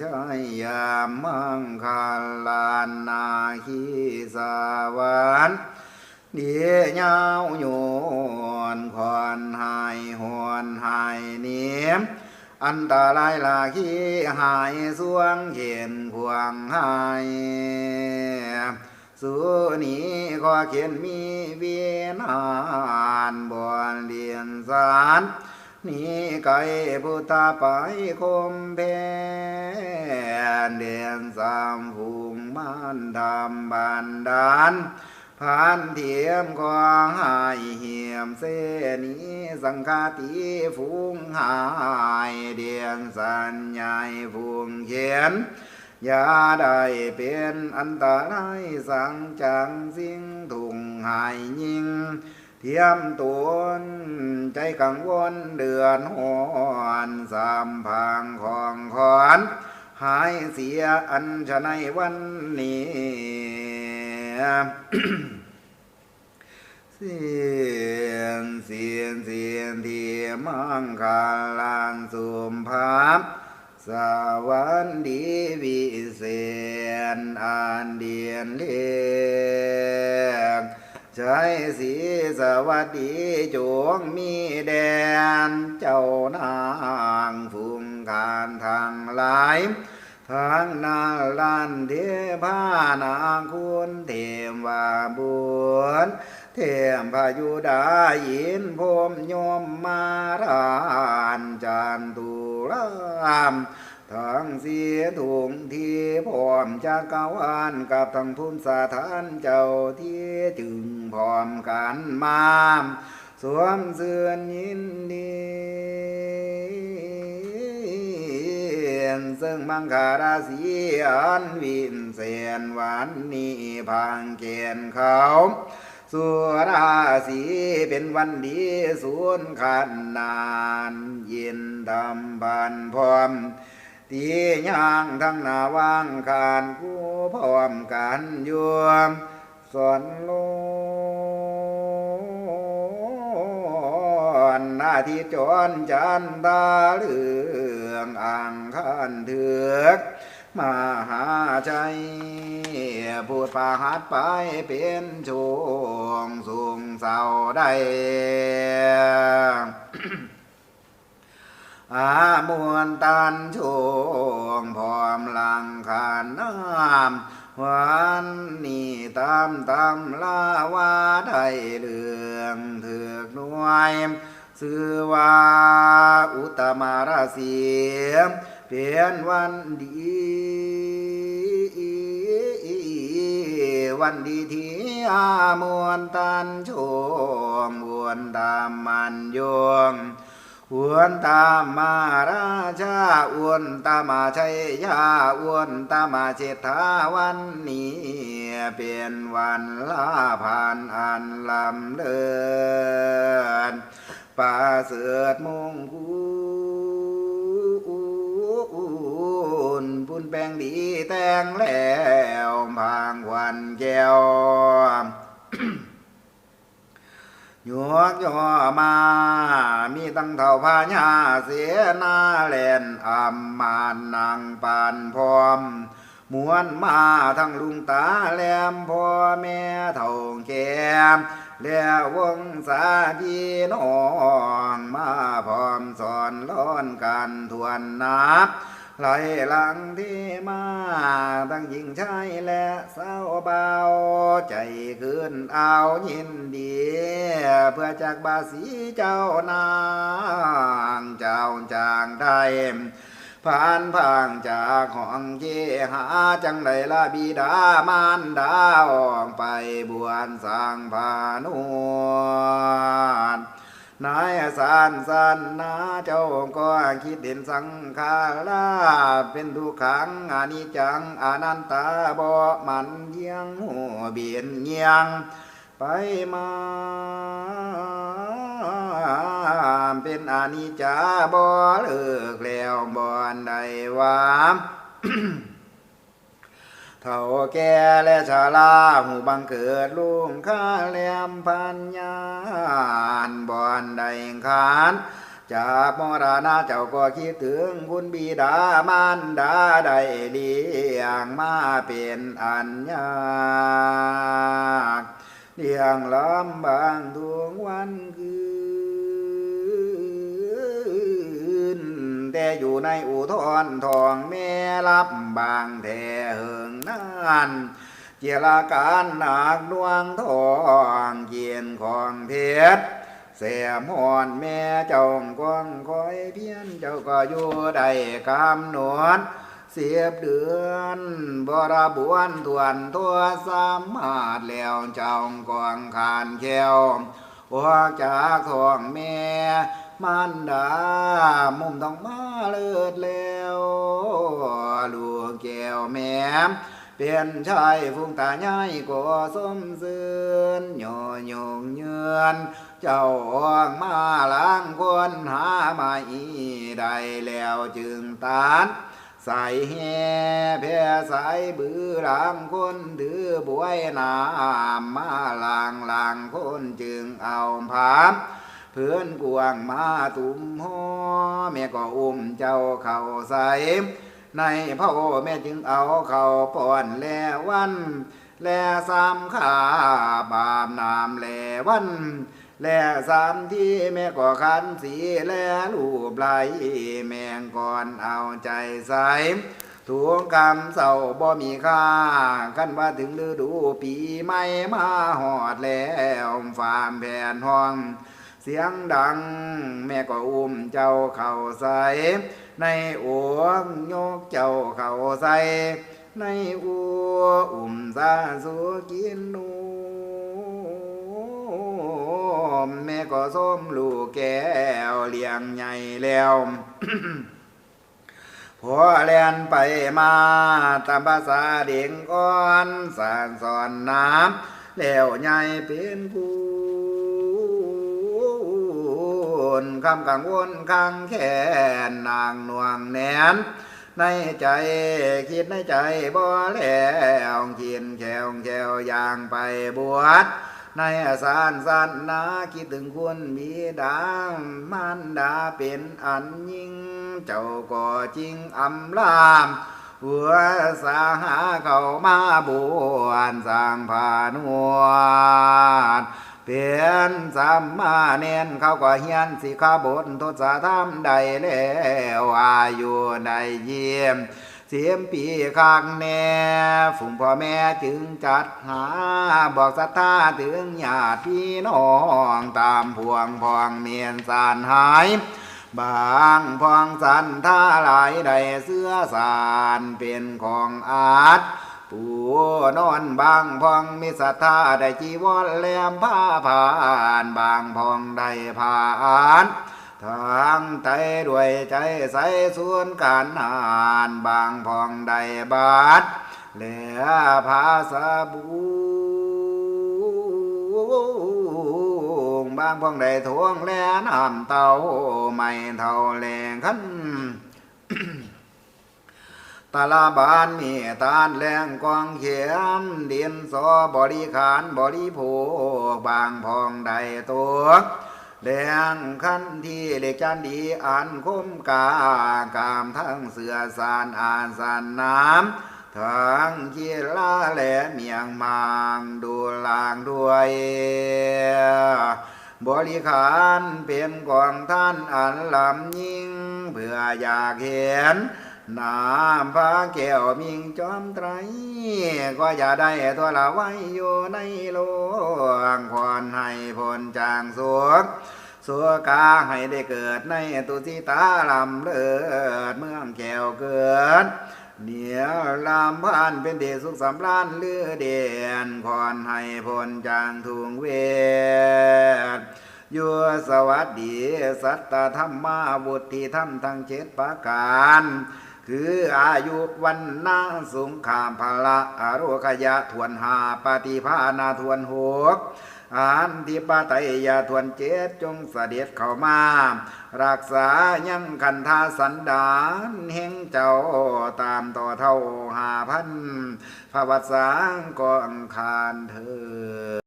ชัยยามังคาลานาคีสาวานเดียยาวโยนคอนหายหวนหายเนียมอันตรายลาคีหายสวงเขียนขวางหายสูนี้ขอเขียนมีเวียนหานบอนเรียนสาร นี่ไก่พุทธาไปคมเพนเดียนสามฝูงมันทำบันดาลผ่านเทียมควางหายเหี่ยมเสนีสังฆาติฝูงหายเดียนสัญญาฝูงเขียนอย่าได้เป็นอันตรายสังจังสิ่งถุงหายยิ่ง เทียมตวนใจกังวลเดือนหอนสามพังของขอนหายเสียอันชะในวันนี้เสียนเสียนเสียนที่มังคาลานสุมภาพสวัสดีวิเศษอันเดียนเลียง ใจสีสวัสดีจงมีแดน เจ้านางฟุงการทางหลายทางนาลันเทพานาคุณเทมวาบุญเทมพายุดายินพมยมมารานจันตุราม ทางเสียถุงที่พร้อมจากกาวานกับทางทุนสาธานเจ้าที่จึงพร้อมกันมา สวมเสื่อยินดีซึ่งมังคาราศีอันวินเสนวันนี้พังเกณฑ์เขาสุราศีเป็นวันดีสูนขันนาน ยินดำบันพร้อม ตีย่างทั้งนาว่างคานกู้พร้อมกันยวมสอนโลนอาทิตย์จรจันทราเรืองอ่างขันเถือกมหาชัยพูดปาหัดไปเป็นชวงสูงเสาได้ อามวนตันช่วงพร้อมลังขานน้ำวันนี้ตามตำลาว่าได้เรื่องเถือกน่วยสื่อว่าอุตมาราศีเปลี่ยนวันดี วันดีที่อามวนตันชมวนตามมันยง อวนตามมาราชาอวนตามาชัยยาอวนตามาเจตาวันนี้ เป็นวันลาผ่านอันลำเลินปาเสือดมงคุณปุ่นแปลงดีแต่งแล้วพางวันแก้ว หยวกย่อมา มีตั้งเท่าพาญาเสียนาแลนอัมมานนางปานพร้อมมวนมาทั้งลุงตาแหลมพ่อแม่เท่าแก่แล้ววงสาพี่น้องมาพร้อมสอนล้อนกันทวนนับ ไหลหลังที่มาตั้งหญิงชายและสาวเบา ใจขึ้นเอายินดี เพื่อจากบาสีเจ้านางเจ้าจางไทยผ่านผ่างจากห้องเกหาจังไดละบิดามารดาออกไปบวนสร้างพานุน นายสานสันนาเจ้าก็คิดเห็นสังขาราเป็นทุกขังอานิจจังอนันตาบ่มันเยียงหัวเบียนเงียง ไปมาเป็นอานิจจาบ่เลิกแล้วบ่อนใดว่าเท่าแก่และชาลาหูบังเกิดลุงข้าแหลมพันยาน ขานจากมรณะเจ้าก็คิดถึงคุณบิดามารดาได้เลี้ยงมาเป็นอันยากเลี้ยงลำบางทวงวันคืนแต่อยู่ในอุทธรทองแม่รับบางแท่เหิงนานเจรการหนักดวงทองเกียนของเพชร เสียมหอนแม่เจ้ากวางคอยเพียนเจ้าก็อยู่ได้กำหนดเสียบเดือนบระบวนทวนตัวสามารถแล้วเจ้ากวางขานแควออกจากท้องแม่มันดามุมต้องมาเลิดแล้วลูกแก้วแม่ เป็นชายฟุ้งตาใหญ่ก็สมเสือนโยโยงเยือนเจ้าออกมาล้างคนหาไม่ได้แล้วจึงตานใส่แห่แพ่สายบือหลังคนถือบวยน้ำมาลางลางคนจึงเอาผามเพื่อนกวางมาตุ่มหอแม่ก็อุ้มเจ้าเข่าใส่ ในพ่อแม่จึงเอาเขาป้อนแลวัน แลสามขาบามนามแลวัน แลสามที่แม่ก็คันสีแลรูปไหลแมงก่อนเอาใจใส่ถุงกำเศร้าบ่มีค่ากันว่าถึงฤดูปีใหม่มาหอดแล้วฟามแผ่นห้อง เสียงดัง แม่ก็อุ้มเจ้าเข่าใส่ ในอัวยกเจ้าเข่าใส่ในอัวอุ่มซาสูกินนูมแม่ก็ส้มลูกแก้วเลี้ยงใหญ่แล้วพอแลนไปมาตามภาษาเด็กอ่อนสานสอนน้ำแล้วใหญ่เป็นคุ ณคำกังวลข้างแขนนางนวงแนนในใจคิดในใจบ่แล้วกินแขวแขวอย่างไปบวชในอาสานสันนาคิดถึงคุณมีดางมันดาเป็นอันยิ่ง เจ้าก็จริงอำลามหัวสาหาเข้ามาบวนสร้างผานวด เปลี่ยนสามมาเน้นเขาก็เฮียนสิขาบททศธรรมใดแล้วอายุในเยี่ยมเสียมปีข้างแน่ฝุ่งพ่อแม่จึงจัดหา บอกศรัทธาถึงญาติพี่น้องตามพวงพองเมียนสารหาย บางพองสันท่าหลายใดเสื้อสารเป็นของอาจ ปูนอนบางพองมีศรัทธาได้จีวรแหลมผ้าผ่านบางพองได้ผ่านทางใจด้วยใจใสส่วนการหานบางพองได้บาทเหลือภาษาบูบางพองได้ทวงแลน้ำเต้าไม่เท่าแรงขัน ตาลาบานมีตานแรงกองเขียมเดียนสอบริขารบริโภคบางพองใดตัวแรงขั้นที่เล็กจันดีอันคุ้มกากามทั้งเสือสารอ่านสานน้ำทั้งขีลาแหลเมียงมางดูลางด้วยบริขารเป็นกองท่านอันลำยิ่งเพื่ออยากเห็น น้ำพระแก้วมิงจอมไตร ก็อย่าได้ตัวละไว้อยู่ในโลกควรให้ผลจางสุขสัวกาให้ได้เกิดในตุสิตาลำเลิศเมืองแก้วเกิดเหนียวลำพานเป็นเดชสุขสำรานเลือเดียนคอนให้พลจางทุงเวทยัวสวัสดี สัตตธรรมาวุฒิธรรมทั้งเจ็ดประการ คืออายุวันนาสงขามพละอโรคยะทวนหาปฏิภาณาทวนหกอันทิปไตยาทวนเจ็ดจงเสด็จเข้ามา รักษายังคันธาสันดานแห่งเจ้าตามต่อเท่าหาพันพระวัสสังกองคานเธอ